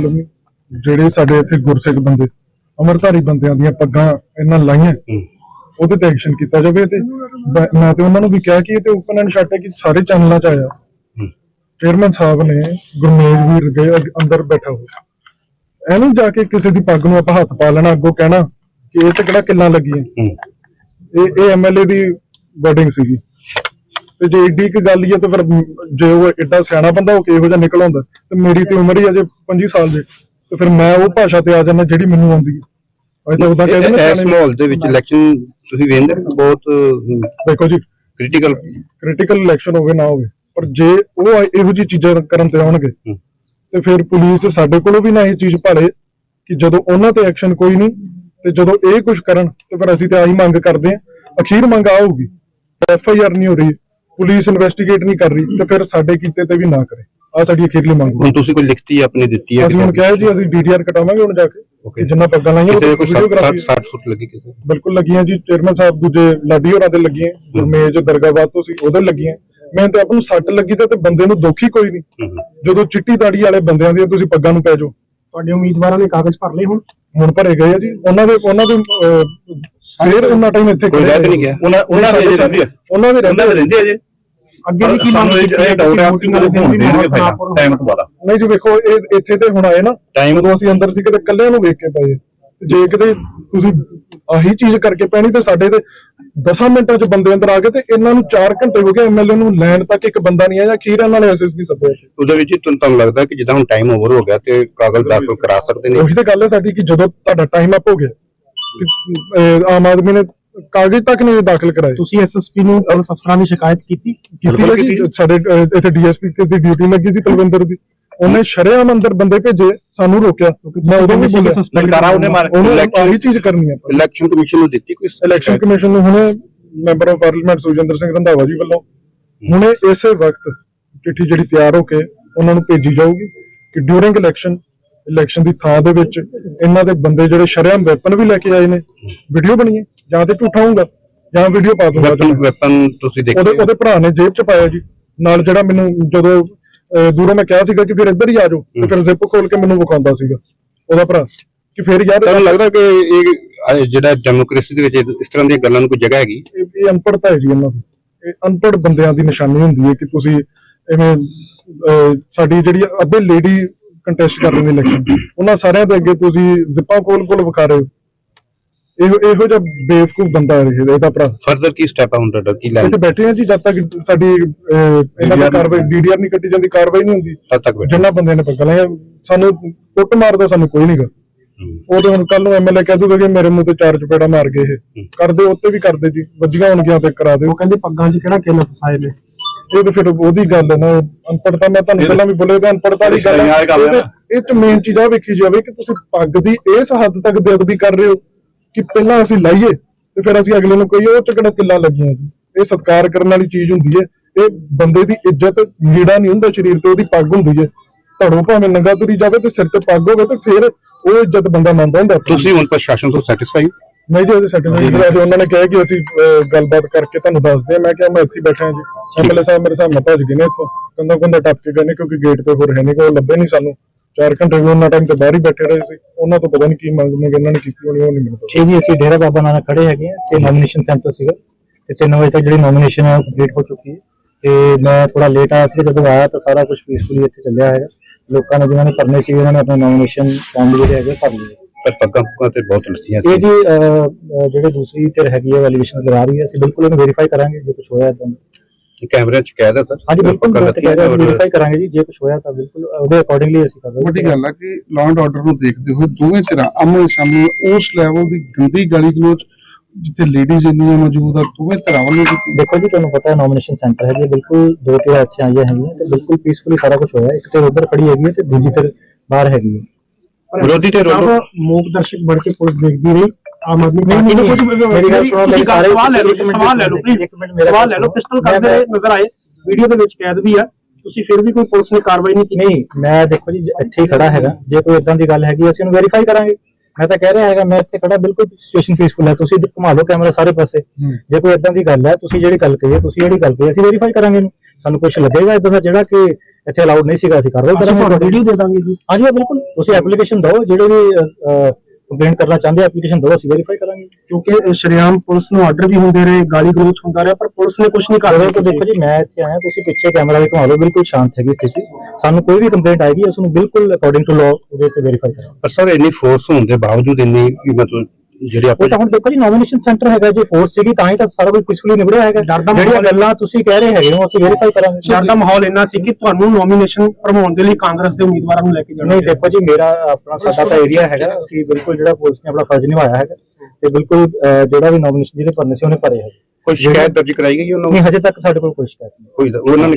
ਜਿਹੜੇ ਸਾਡੇ ਇੱਥੇ ਗੁਰਸਿੱਖ ਬੰਦੇ ਅਮਰਧਾਰੀ ਬੰਦਿਆਂ ਦੀਆਂ ਪੱਗਾਂ ਇਹਨਾਂ ਲਾਈਆਂ। ਉਹਦੇ ਤੇ ਐਕਸ਼ਨ ਕੀਤਾ ਜਾਵੇ ਤੇ ਮੈਂ ਤੇ ਉਹਨਾਂ ਨੂੰ ਵੀ ਕਿਹਾ ਕਿ ਇਹ ਤੇ ਓਪਨ ਐਂਡ ਸ਼ਟ ਹੈ ਕਿ ਸਾਰੇ ਚੈਨਲਾਂ 'ਚ ਆਇਆ। ਚੇਅਰਮੈਨ ਸਾਹਿਬ ਨੇ ਗੁਰਮੇਜ ਵੀਰ ਅੱਗ- ਅੰਦਰ ਬੈਠਾ ਹੋ ਐਨੂੰ ਜਾ ਕੇ ਕਿਸੇ ਦੀ ਪੱਗ ਨੂੰ ਆਪਾਂ ਹੱਥ ਪਾ ਲੈਣਾ ਅੱਗੋਂ ਕਹਿਣਾ ਕਿ ਇਹ ਤੇ ਕਿਹੜਾ ਕਿੱਲਾਂ ਲੱਗੀਆਂ। ਇਹ ਇਹ ਐਮਐਲਏ ਦੀ ਵਰਡਿੰਗ ਸੀਗੀ। ਤੇ ਜੇ ਏਡੀ ਇੱਕ ਗੱਲ ਹੀ ਹੈ ਤਾਂ ਫਿਰ ਜੇ ਉਹ ਐਡਾ ਸਿਆਣਾ ਬੰਦਾ ਹੋ ਕੇ ਇਹੋ ਜਿਹਾ ਨਿਕਲ ਆਉਂਦਾ? ਤੇ ਮੇਰੀ ਤੇ ਉਮਰ ਹੀ ਅਜੇ 25 ਸਾਲ ਦੀ ਤੇ ਫਿਰ ਮੈਂ ਉਹ ਭਾਸ਼ਾ ਤੇ ਆ ਜਾਂਦਾ ਜਿਹੜੀ ਮੈਨੂੰ ਆਉਂਦੀ ਹੈ ਅਜੇ ਤਾਂ ਉਦਾਂ ਕਹਿੰਦੇ ਨਾ ਇਸ ਮਾਹੌਲ ਦੇ ਵਿੱਚ ਇਲੈਕਸ਼ਨ ਤੁਸੀਂ ਵੇਖਦੇ ਹੋ ਬਹੁਤ ਦੇਖੋ ਜੀ ਕ੍ਰਿਟੀਕਲ ਕ੍ਰਿਟੀਕਲ ਇਲੈਕਸ਼ਨ ਹੋਵੇ ਨਾ ਹੋਵੇ ਪਰ ਜੇ ਉਹ ਇਹੋ ਜਿਹੀ ਚੀਜ਼ਾਂ ਕਰਨ ਤੇ ਆਉਣਗੇ। ਤੇ ਫਿਰ ਪੁਲਿਸ ਸਾਡੇ ਕੋਲੋਂ ਵੀ ਨਾ ਇਹ ਚੀਜ਼ ਭਾਲੇ ਕਿ ਜਦੋਂ ਉਹਨਾਂ ਤੇ ਐਕਸ਼ਨ ਕੋਈ ਨਹੀਂ ਤੇ ਜਦੋਂ ਇਹ ਕੁਝ ਕਰਨ ਤੇ ਫਿਰ ਅਸੀਂ ਤੇ ਆਹੀ ਮੰਗ ਕਰਦੇ ਹਾਂ। ਅਖੀਰ ਮੰਗ ਆਊਗੀ। ਐਫ ਆਈ ਆਰ ਨਹੀਂ ਹੋ ਰਹੀ। ਪੁਲਿਸ ਇਨਵੈਸਟੀਗੇਟ ਨਹੀਂ ਕਰ ਰਹੀ ਤੇ ਫਿਰ ਸਾਡੇ ਕੀਤੇ ਤੇ ਵੀ ਨਾ ਕਰੇ। ਆ ਸਾਡੀ ਅਖੀਰਲੀ ਮੰਗ। ਹੁਣ ਤੁਸੀਂ ਕੋਈ ਲਿਖਤੀ ਆਪਣੀ ਦਿੱਤੀ ਹੈ ਅਸੀਂ ਹੁਣ ਕਿਹਾ ਜੀ ਅਸੀਂ ਡੀਡੀਆਰ ਕਟਾਵਾਂਗੇ ਹੁਣ ਜਾ ਕੇ ਜਿੰਨਾ ਪੱਗਾਂ ਲਾਈਆਂ ਕਿਸੇ ਕੋਈ ਵੀਡੀਓਗ੍ਰਾਫੀ 60 ਸੁੱਟ ਲੱਗੀ ਕਿਸੇ? ਬਿਲਕੁਲ ਲੱਗੀਆਂ ਜੀ ਚੇਅਰਮੈਨ ਸਾਹਿਬ ਦੂਜੇ ਲਾਡੀ ਹੋਰਾਂ ਦੇ ਲੱਗੀਆਂ ਗੁਰਮੇਜ ਦਰਗਾਹਬਾਦ ਤੋਂ ਸੀ ਉਹਦੇ ਲੱਗੀਆਂ। ਮੈਂ ਤੇ ਆਪ ਨੂੰ ਸੱਟ ਲੱਗੀ ਤੇ ਤੇ ਬੰਦੇ ਨੂੰ ਦੁੱਖ ਹੀ ਕੋਈ ਨਹੀਂ। ਜਦੋਂ ਚਿੱਟੀ ਦਾੜੀ ਵਾਲੇ ਬੰਦਿਆਂ ਦੀ ਤੁਸੀਂ ਪੱਗਾਂ ਨੂੰ ਪੈ ਜਾਓ। ਤੁਹਾਡੇ ਉਮੀਦਵਾਰਾਂ ਨੇ ਕਾਗਜ਼ ਭਰ ਲਏ ਹੁਣ? ਹੁਣ ਭਰੇ ਗਏ ਆ ਜੀ। ਉਹਨਾਂ ਦੇ ਉਹਨਾਂ ਦੇ ਫੇਰ ਉਹਨਾਂ ਟਾਈਮ ਇੱਥੇ ਕੋਈ ਰਹਿ ਤਾਂ ਨਹੀਂ। ਗਿਆ? ਉਹਨਾਂ ਉਹਨਾਂ ਦੇ ਰਹਿੰਦੇ ਆ ਉਹਨਾਂ ਦੇ ਉਹਨਾਂ ਦੇ ਰਹਿੰਦੇ ਆ ਜੇ ਅੱਗੇ ਵੀ ਕੀ ਮੰਗ ਇਹ ਡਾਊਟ ਆ ਕਿ voting ਉਹ ਵਾਲੇ ਦਿਨ ਹੋਣ ਦੇਣਗੇ। ਟਾਈਮ ਤੋਂ ਬਾਅਦ ਨਹੀਂ ਜੀ ਵੇਖੋ ਇਹ ਇੱਥੇ ਤੇ ਹੁਣ ਆਏ ਨਾ Time- ਜਦੋਂ ਅਸੀਂ ਅੰਦਰ ਸੀ ਕਿਤੇ ਕੱਲਿਆਂ ਨੂੰ ਵੇਖ ਕੇ ਪਏ ਤੇ ਜੇ ਕਿਤੇ ਤੁਸੀਂ ਆਹੀ ਚੀਜ਼ ਕਰਕੇ ਪੈਣੀ ਤੇ ਸਾਡੇ ਤੇ 10 ਮਿੰਟਾਂ 'ਚ ਬੰਦੇ ਅੰਦਰ ਆ ਗਏ ਤੇ ਇਹਨਾਂ ਨੂੰ 4 ਘੰਟੇ ਹੋ ਗਏ ਐਮਐਲਏ ਨੂੰ ਲੈਣ ਤੱਕ ਇੱਕ ਬੰਦਾ ਨਹੀਂ ਆਇਆ ਅਖੀਰ ਇਹਨਾਂ ਨੇ ਐਸਐਸਪੀ ਸੱਦਿਆ ਸੀ ਉਹਦੇ ਵਿੱਚ ਤੁਹਾਨੂੰ ਤੁਹਾਨੂੰ ਲੱਗਦਾ ਕਿ ਜਿੱਦਾਂ ਹੁਣ ਟਾਈਮ ਓਵਰ ਹੋ ਗਿਆ ਤੇ ਕਾਗਜ਼ ਦਾਖਲ ਕਰਾ ਸਕਦੇ ਨੇ ਉਹੀ ਤਾਂ ਗੱਲ ਹੈ ਸਾਡੀ ਕਿ ਜਦੋਂ ਤੁਹਾਡਾ ਟਾਈਮ ਅਪ ਹੋ ਗਿਆ ਆਮ ਆਦਮੀ ਨੇ ਕਾਗਜ਼ ਤੱਕ ਨਹੀਂ ਦਾਖਲ ਕਰਾਏ। ਤੁਸੀਂ ਐਸਐਸਪੀ ਨੂੰ ਪੁਲਿਸ ਅਫਸਰਾਂ ਦੀ ਸ਼ਿਕਾਇਤ ਕੀਤੀ? ਕੀਤੀ ਹੈ ਜੀ। ਸਾਡੇ ਇੱਥੇ ਡੀਐਸਪੀ ਦੀ ਡਿਊਟੀ ਲੱਗੀ ਸੀ ਤਲਵਿੰਦਰ ਦੀ। ਉਹਨੇ ਸ਼ਰੇਆਮ ਅੰਦਰ ਬੰਦੇ ਭੇਜੇ ਸਾਨੂੰ ਰੋਕਿਆ। ਮੈਂ ਉਦੋਂ ਵੀ ਬੋਲਿਆ। ਲਲਕਾਰਾ ਉਹਨੇ ਮਾਰ ਉਹਨੇ ਆਹੀ ਚੀਜ਼ ਕਰਨੀ ਹੈ ਇਲੈਕਸ਼ਨ ਕਮਿਸ਼ਨ ਨੂੰ ਦਿੱਤੀ ਕੋਈ ਇਲੈਕਸ਼ਨ ਕਮਿਸ਼ਨ ਨੂੰ ਹੁਣੇ member of parliament Sujinder Singh Randhawa ji ਵੱਲੋਂ ਹੁਣੇ ਇਸੇ ਵਕਤ ਚਿੱਠੀ ਜਿਹੜੀ ਤਿਆਰ ਹੋ ਕੇ ਉਹਨਾਂ ਨੂੰ ਭੇਜੀ ਜਾਊਗੀ ਕਿ ਡਿਊਰਿੰਗ ਇਲੈਕਸ਼ਨ ਇਲੈਕਸ਼ਨ ਦੀ ਥਾਂ ਦੇ ਵਿੱਚ ਇਹਨਾਂ ਦੇ ਬੰਦੇ ਜਿਹੜੇ ਸ਼ਰੇਆਮ ਵੈਪਨ ਵੀ ਲੈ ਕੇ ਆਏ ਨੇ। ਵੀਡੀਓ ਬਣੀ ਹੈ ਜਾਂ ਤੇ ਝੂਠਾ ਹੋਊਗਾ ਜਾਂ ਵੀਡੀਓ ਪਾ ਦੂੰਗਾ ਵੈਪਨ ਤੁਸੀਂ ਉਹਦੇ ਦੇਖੋ ਉਹਦੇ ਭਰਾ ਨੇ ਜੇਬ ਚ ਪਾਇਆ ਜੀ। ਨਾਲ ਜਿਹੜਾ ਮੈਨੂੰ ਜਦੋਂ ਦੂਰੋਂ ਮੈਂ ਕਿਹਾ ਸੀਗਾ ਕਿ ਫਿਰ ਇੱਧਰ ਹੀ ਆ ਜਾਓ ਤੇ ਫਿਰ ਜ਼ਿਪ ਖੋਲ ਕੇ ਮੈਨੂੰ ਵਿਖਾਉਂਦਾ ਸੀਗਾ ਉਹਦਾ ਭਰਾ। ਕਿ ਫਿਰ ਯਾਰ ਤੁਹਾਨੂੰ ਲੱਗਦਾ ਕਿ ਇਹ ਜਿਹੜਾ ਡੈਮੋਕ੍ਰੇਸੀ ਦੇ ਵਿੱਚ ਇਸ ਤਰ੍ਹਾਂ ਦੀਆਂ ਗੱਲਾਂ ਨੂੰ ਕੋਈ ਜਗ੍ਹਾ ਹੈਗੀ? ਇਹ ਅਨਪੜ੍ਹਤਾ ਹੈ ਜੀ ਇਹਨਾਂ ਦੀ। ਇਹ ਅਨਪੜ੍ਹ ਬੰਦਿਆਂ ਦੀ ਨਿਸ਼ਾਨੀ ਹੁੰਦੀ ਹੈ ਕਿ ਤੁਸੀਂ ਐਵੇਂ ਸਾਡੀ ਜਿਹੜੀ ਅੱਧੇ ਲੇਡੀ ਕੰਟੈਸਟ ਕਰ ਰਹੇ ਨੇ ਇਲੈਕਸ਼ਨ ਉਹਨਾਂ ਸਾਰਿਆਂ ਦੇ ਅੱਗੇ ਤੁਸੀਂ ਜ਼ਿੱਪਾਂ ਖੋਲ ਖੋਲ ਵਿਖਾ ਰਹੇ ਹੋ। ਇਹੋ ਇਹੋ ਜਿਹਾ ਬੇਵਕੂਫ ਬੰਦਾ ਹੈ ਇਹ- ਇਹਦਾ ਭਰਾ। ਫਰਦਰ ਕੀ ਸਟੈਪ ਆ ਹੁਣ ਤੁਹਾਡਾ? ਕੀ ਲੈਣ ਇੱਥੇ ਬੈਠੇ ਆ ਜੀ ਜਦ ਤੱਕ ਸਾਡੀ ਇਹਨਾਂ ਦੀ ਕਾਰਵਾਈ ਡੀਡੀਆਰ ਨਹੀਂ ਕੱਟੀ ਜਾਂਦੀ ਕਾਰਵਾਈ ਨਹੀਂ ਹੁੰਦੀ। ਤਦ ਤੱਕ ਬੈਠੇ। ਜਿੰਨਾ ਬੰਦੇ ਨੇ ਪੱਗਾਂ ਲਾਈਆਂ ਸਾਨੂੰ ਕੁੱਟ ਮਾਰਦਾ ਸਾਨੂੰ ਕੋਈ ਨਹੀਂਗਾ ਉਹ ਤੇ ਹੁਣ ਕੱਲ ਨੂੰ ਐਮਐਲਏ ਕਹਿ ਦੂਗਾ ਕਿ ਮੇਰੇ ਮੂੰਹ ਤੇ ਚਾਰ ਚਪੇੜਾ ਮਾਰ ਗਏ ਇਹ। ਕਰਦੇ ਉੱਤੇ ਵੀ ਕਰਦੇ ਜੀ। ਵੱਜੀਆਂ ਹੋਣਗੀਆਂ ਤੇ ਕਰਾ ਦਿਓ। ਉਹ ਕਹਿੰਦੇ ਪੱਗਾਂ 'ਚ ਕਿਹੜਾ ਕਿੱਲ ਫਸਾਏ ਨੇ? ਇਹ ਤਾਂ ਫਿਰ ਉਹਦੀ ਗੱਲ ਹੈ ਨਾ ਅਨਪੜਤਾ ਮੈਂ ਤੁਹਾਨੂੰ ਪਹਿਲਾਂ ਵੀ ਬੋਲੇ ਤੇ ਅਨਪੜਤਾ ਦੀ ਗੱਲ ਹੈ। ਇਹ- ਚ ਮੇਨ ਚੀਜ਼ ਆ ਵੇਖੀ ਜਾਵੇ ਕਿ ਤੁਸੀਂ ਪੱਗ ਦੀ ਇਸ ਹੱਦ ਤੱਕ ਬੇਅਦਬੀ ਕਰ ਰਹੇ ਹੋ ਕਿ ਪਹਿਲਾਂ ਅਸੀਂ ਲਾਈਏ ਤੇ ਫਿਰ ਅਸੀਂ ਅਗਲੇ ਨੂੰ ਕਹੀਏ ਉਹ ਚੱਕਣਾ ਕਿੱਲਾ ਲੱਗੀਆਂ ਜੀ। ਇਹ ਸਤਿਕਾਰ ਕਰਨ ਵਾਲੀ ਚੀਜ਼ ਹੁੰਦੀ ਹੈ। ਇਹ ਬੰਦੇ ਦੀ ਇੱਜ਼ਤ ਲੀੜਾ ਨਹੀਂ ਹੁੰਦਾ ਸਰੀਰ ਤੇ ਉਹਦੀ ਪੱਗ ਹੁੰਦੀ ਹੈ। ਧੜੋਂ ਭਾਵੇਂ ਨੰਗਾ ਤੁਰੀ ਜਾਵੇ ਤੇ ਸਿਰ ਤੇ ਪੱਗ ਹੋਵੇ ਤੇ ਫਿਰ ਉਹ ਇੱਜ਼ਤ ਬੰਦਾ ਮੰਨਦਾ ਹੁੰਦਾ। ਤੁਸੀਂ ਹੁਣ ਪ੍ਰਸ਼ਾਸਨ ਤੋਂ ਸੈਟੀਸਫਾਈ ਨਹੀਂ ਜੀ ਉਹਦੇ ਸਰਟੀਫਿਕੇਟ ਦਾ ਉਹਨਾਂ ਨੇ ਕਿਹਾ ਕਿ ਅਸੀਂ ਗੱਲਬਾਤ ਕਰਕੇ ਤੁਹਾਨੂੰ ਦੱਸਦੇ ਆ ਮੈਂ ਕਿਹਾ ਮੈਂ ਇੱਥੇ ਬੈਠਾ ਜੀ। ਐਮਐਲਏ ਸਾਹਿਬ ਮੇਰੇ ਸਾਹਮਣੇ ਭੱਜ ਗਏ ਨੇ ਇੱਥੋਂ। ਕੰਦਾ ਕੰਦਾ ਟੱਪ ਕੇ ਗਏ ਨੇ ਕਿਉਂਕਿ ਗੇਟ ਤੇ ਹੋਰ ਹੈ ਨਹੀਂ ਕੋਈ ਲੱਭੇ ਨਹੀਂ ਸਾਨੂੰ। 4 ਘੰਟੇ ਵੀ ਉਹਨਾਂ ਟਾਈਮ ਤੇ ਬਾਹਰ ਹੀ ਬੈਠੇ ਰਹੇ ਸੀ। ਉਹਨਾਂ ਤੋਂ ਪਤਾ ਨਹੀਂ ਕੀ ਮੰਗ ਮੰਗ ਇਹਨਾਂ ਨੇ ਕੀਤੀ ਹੋਣੀ ਉਹ ਨਹੀਂ ਮੈਨੂੰ ਪਤਾ। ਇਹ ਜੀ ਅਸੀਂ ਡੇਰਾ ਬਾਬਾ ਨਾਨਕ ਖੜੇ ਹੈਗੇ ਆ ਤੇ ਨੋਮੀਨੇਸ਼ਨ ਸੈਂਟਰ ਸੀਗਾ। ਤੇ 3 ਵਜੇ ਤੱਕ ਜਿਹੜੀ ਨੋਮੀਨੇਸ਼ਨ ਹੈ ਕੰਪਲੀਟ ਹੋ ਚੁੱਕੀ ਹੈ। ਤੇ ਮੈਂ ਥੋੜਾ ਲੇਟ ਆਇਆ ਸੀ ਜਦੋਂ ਆਇਆ ਤਾਂ ਸਾਰਾ ਕੁਝ ਪੀਸਫੁਲੀ ਇੱਥੇ ਚੱਲਿਆ ਹੈਗਾ। ਲੋਕਾਂ ਨੇ ਜਿਨ੍ਹਾਂ ਨੇ ਭਰਨੇ ਸੀ ਉਹਨਾਂ ਨੇ ਆਪਣਾ ਨੋਮੀਨੇਸ਼ਨ ਫਾਰਮ ਜਿਹੜੇ ਹੈਗੇ ਭਰ ਲਏ। ਪਰ ਪੱਗਾਂ ਪੁੱਗਾਂ ਤੇ ਬਹੁਤ ਲੱਸੀਆਂ ਇਹ ਜੀ ਅਹ, ਜਿਹੜੇ ਦੂਸਰੀ ਧਿਰ ਹੈਗੀ ਹੈ ਵੈਲੀਡੇਸ਼ਨ ਲਗਾ ਰਹੀ ਹੈ ਅਸੀਂ ਬਿਲਕੁਲ ਇਹਨੂੰ ਵੈਰੀਫਾਈ ਕਰਾਂਗੇ ਜੇ ਕੁਝ ਹੋਇਆ ਤਾਂ। ਕੈਮਰੇ ਚ ਕੈਦ ਹੈ ਸਰ? ਹਾਂਜੀ ਬਿਲਕੁਲ ਪੱਗਾਂ ਲੱਥੀਆਂ ਔਰ ਵੈਰੀਫਾਈ ਕਰਾਂਗੇ ਜੀ ਜੇ ਕੁਝ ਹੋਇਆ ਤਾਂ ਬਿਲਕੁਲ ਉਹਦੇ ਅਕੋਰਡਿੰਗਲੀ ਅਸੀਂ ਕਰਾਂਗੇ ਵੱਡੀ ਗੱਲ ਹੈ ਕਿ ਲਾਅ ਐਂਡ ਆਰਡਰ ਨੂੰ ਦੇਖਦੇ ਹੋਏ ਦੋਵੇਂ ਧਿਰਾਂ ਆਮਣੇ ਸਾਹਮਣੇ ਉਸ ਲੈਵਲ ਦੀ ਗੰਦੀ ਗਾਲੀ ਗਲੋਚ ਜਿੱਥੇ ਲੇਡੀਜ਼ ਇੰਨੀਆਂ ਮੌਜੂਦ ਆ ਦੋਵੇਂ ਧਿਰਾਂ ਵੱਲੋਂ ਕੀਤੀ ਦੇਖੋ ਜੀ ਤੁਹਾਨੂੰ ਪਤਾ ਹੈ ਨੋਮੀਨੇਸ਼ਨ ਸੈਂਟਰ ਹੈ ਜੀ ਬਿਲਕੁਲ ਦੋ ਤਿਰ ਇੱਥੇ ਆਈਆਂ ਹੈਗੀਆਂ ਤੇ ਬਿਲਕੁਲ ਪੀਸਫੁਲੀ ਸਾਰਾ ਕੁਝ ਹੋਇਆ ਇੱਕ ਤੇ ਉਧਰ ਖੜੀ ਹੈਗੀ ਹੈ ਤੇ ਦੂਜੀ ਤੇ ਬਾਹਰ ਹੈਗੀ ਹੈ। ਵਿਰੋਧੀ ਵੱਲੋਂ ਸਾਹਿਬ ਮੂਕ ਦਰਸ਼ਕ ਬਣ ਕੇ ਪੁਲਿਸ ਦੇਖਦੀ ਰਹੀ ਆਮ ਆਦਮੀ ਨਹੀਂ, ਪਾਰਟੀ ਨੂੰ। ਨਹੀਂ, ਕੁਝ ਮੇਰੀ ਗੱਲ ਸੁਣੋ, ਮੇਰੇ ਸਾਰੇ- ਸਵਾਲ ਲੈ ਲਓ ਇੱਕ ਸਵਾਲ ਲੈ ਲਓ ਇੱਕ ਪਲੀਜ਼ ਮਿੰਟ, ਮੇਰਾ ਸਵਾਲ ਲੈ ਲਓ। ਪਿਸਟਲ ਕਰਦੇ ਨਜ਼ਰ ਆਏ। ਵੀਡੀਓ ਦੇ ਵਿੱਚ ਕੈਦ ਵੀ ਆ। ਤੁਸੀਂ ਫਿਰ ਵੀ ਕੋਈ ਪੁਲਿਸ ਨੇ ਕਾਰਵਾਈ ਨਹੀਂ ਕੀਤੀ। ਨਹੀਂ ਮੈਂ ਦੇਖੋ ਜੀ ਇੱਥੇ ਹੀ ਖੜਾ ਹੈਗਾ ਜੇ ਕੋਈ ਇਦਾਂ ਦੀ ਗੱਲ ਹੈਗੀ ਅਸੀਂ ਉਹਨੂੰ ਵੈਰੀਫਾਈ ਕਰਾਂਗੇ। ਮੈਂ ਤਾਂ ਕਹਿ ਰਿਹਾ ਹੈਗਾ ਮੈਂ ਇੱਥੇ ਖੜਾ ਬਿਲਕੁਲ ਸਿਚੁਏਸ਼ਨ ਪੀਸਫੁਲ ਹੈ। ਤੁਸੀਂ ਘੁਮਾ ਲਓ ਕੈਮਰਾ ਸਾਰੇ ਪਾਸੇ। ਜੇ ਕੋਈ ਇਦਾਂ ਦੀ ਗੱਲ ਹੈ ਤੁਸੀਂ ਜਿਹੜੀ ਗੱਲ ਕਹੀ ਹੈ ਤੁਸੀਂ ਜਿਹੜੀ ਗੱਲ ਕਹੀ ਅਸੀਂ ਵੈਰੀਫਾਈ ਕਰਾਂਗੇ ਸਾਨੂੰ ਕੁਝ ਲੱਗੇਗਾ ਇਦਾਂ ਦਾ ਜਿਹੜਾ ਕਿ ਇੱਥੇ ਅਲਾਉਡ ਨਹੀਂ ਸੀਗਾ ਅਸੀਂ ਕਰਾਂਗੇ। ਤੁਹਾਨੂੰ ਵੀਡੀਓ ਦੇ ਦਾਂਗੇ ਜੀ। ਹਾਂਜੀ ਬਿਲਕੁਲ। ਤੁਸੀਂ ਐਪਲੀਕੇਸ਼ਨ ਦਿਓ ਜਿਹੜੇ ਵੀ ਕੰਪਲੇਂਟ ਕਰਨਾ ਚਾਹੁੰਦੇ ਐਪਲੀਕੇਸ਼ਨ ਦਿਓ ਅਸੀਂ ਵੈਰੀਫਾਈ ਕਰਾਂਗੇ। ਕਿਉਂਕਿ ਸ਼ਰਿਆਮ ਪੁਲਿਸ ਨੂੰ ਆਰਡਰ ਵੀ ਹੁੰਦੇ ਰਹੇ ਗਾਲੀ ਗਲੋਚ ਹੁੰਦਾ ਰਿਹਾ ਪਰ ਪੁਲਿਸ ਨੇ ਕੁਝ ਨਹੀਂ ਕਰ ਕਾਰਵਾਈ ਤੋਂ ਦੇਖੋ ਜੀ ਮੈਂ ਇੱਥੇ ਆਇਆ ਤੁਸੀਂ ਪਿੱਛੇ ਕੈਮਰਾ ਵੀ ਘੁਮਾ ਲਓ ਬਿਲਕੁਲ ਸ਼ਾਂਤ ਹੈਗੀ ਸਥਿਤੀ। ਸਾਨੂੰ ਕੋਈ ਵੀ ਕੰਪਲੇਂਟ ਆਏਗੀ ਉਸ ਨੂੰ ਬਿਲਕੁਲ ਅਕੋਰਡਿੰਗ ਟੂ ਲਾਅ ਉਹਦੇ ਤੇ ਵੈਰੀਫਾਈ ਕਰਾਂਗੇ। ਪਰ ਸਰ ਇੰਨੀ ਫੋਰਸ ਹੋਣ ਦੇ ਬਾਵਜੂਦ ਇੰਨੀ ਮਤਲਬ ਜਿਹੜੇ ਉਹ ਆਪਾਂ ਤਾਂ ਹੁਣ ਦੇਖੋ ਜੀ ਨੋਮੀਨੇਸ਼ਨ ਸੈਂਟਰ ਹੈਗਾ ਜੇ ਫੋਰਸ ਸੀਗੀ ਤਾਂ ਹੀ ਤਾਂ ਸਾਰਾ ਕੁਝ ਪੀਸਫੁਲੀ ਨਿਬੜਿਆ ਹੈਗਾ। ਡਰ ਦਾ ਜਿਹੜੀਆਂ ਗੱਲਾਂ ਤੁਸੀਂ ਕਹਿ ਰਹੇ ਹੈਗੇ ਹੋ ਅਸੀਂ ਵੈਰੀਫਾਈ ਕਰਾਂਗੇ। ਡਰ ਦਾ ਮਾਹੌਲ ਇੰਨਾ ਸੀ ਕਿ ਤੁਹਾਨੂੰ ਨੋਮੀਨੇਸ਼ਨ ਭਰਮਾਉਣ ਦੇ ਲਈ ਕਾਂਗਰਸ ਦੇ ਉਮੀਦਵਾਰਾਂ ਨੂੰ ਲੈ ਕੇ ਜਾਣਾ ਨਹੀਂ ਦੇਖੋ ਜੀ ਮੇਰਾ ਆਪਣਾ ਸਾਡਾ ਤਾਂ ਏਰੀਆ ਹੈਗਾ। ਅਸੀਂ ਬਿਲਕੁਲ ਜਿਹੜਾ ਪੁਲਿਸ ਨੇ ਆਪਣਾ ਫਰਜ਼ ਨਿਭਾਇਆ ਹੈਗਾ। ਤੇ ਬਿਲਕੁਲ ਜਿਹੜਾ ਵੀ ਨੋਮੀਨੇਸ਼ਨ ਜਿਹਦੇ ਭਰਨੇ ਸੀ ਉਹਨੇ ਭਰੇ ਹੈਗੇ। ਕੋਈ ਸ਼ਿਕਾਇਤ ਦਰਜ ਕਰਾਈ ਗਈ ਉਹਨਾਂ ਨਹੀਂ ਨੂੰ ਹਜੇ ਤੱਕ ਸਾਡੇ ਕੋਲ ਕੋਈ ਸ਼ਿਕਾਇਤ ਨਹੀਂ। ਕੋਈ ਉਹਨਾਂ ਨੇ